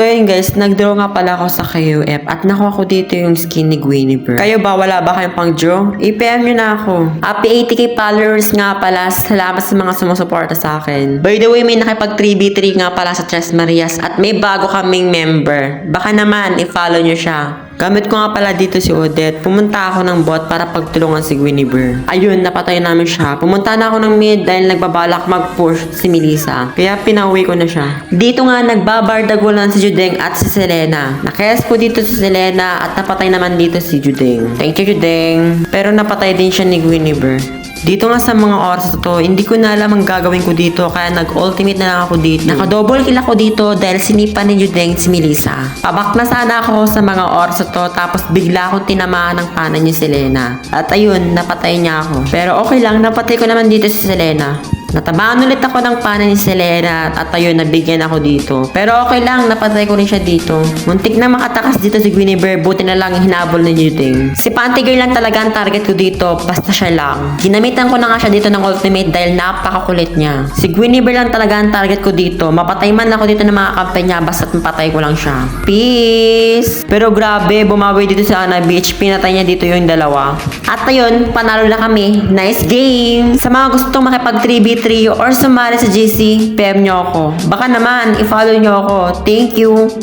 So yun guys, nag-draw nga pala ako sa KUF at nakuha ko dito yung skin ni Guinevere. Kayo ba, wala ba kayong pang draw? I-PM nyo na ako. Happy 80k followers nga pala. Salamat sa mga sumusuporta sa akin. By the way, may nakipag 3v3 nga pala sa Tres Marias at may bago kaming member. Baka naman, i-follow nyo siya. Gamit ko nga pala dito si Odette. Pumunta ako ng bot para pagtulungan si Guinevere. Ayun, napatay namin siya. Pumunta na ako ng mid dahil nagbabalak mag-push si Melissa. Kaya pinauwi ko na siya. Dito nga nagbabardagulan si Judeng at si Selena. Nakes ko dito si Selena at napatay naman dito si Judeng. Thank you Judeng. Pero napatay din siya ni Guinevere. Dito nga sa mga oras na to, hindi ko na alam ang gagawin ko dito kaya nag-ultimate na lang ako dito. Naka-double kill ako dito dahil sinipa ni Judeng si Melissa. Pabak na sana ako sa mga oras na to tapos bigla akong tinamaan ng pana ni Selena. At ayun, napatay niya ako. Pero okay lang, napatay ko naman dito si Selena. Natamaan ulit ako ng pana ni Selena at ayun, nabigyan ako dito. Pero okay lang, napatay ko rin siya dito. Muntik na makatakas dito si Guinevere, buti na lang hinabol ni Judeng. Si Panty Girl lang talaga ang target ko dito, basta siya lang. Ginamitan ko na nga siya dito ng ultimate dahil napakakulit niya. Si Guinevere lang talaga ang target ko dito. Mapatay man ako dito ng mga kampe niya, basta't mapatay ko lang siya. Peace! Pero grabe, bumawi dito sa Ana Beach, pinatay niya dito yung dalawa. At ayun, panalo na kami. Nice game! Sa mga gustong makipag 3v3 or sumali sa GC, PM nyo ako. Baka naman, i-follow nyo ako. Thank you!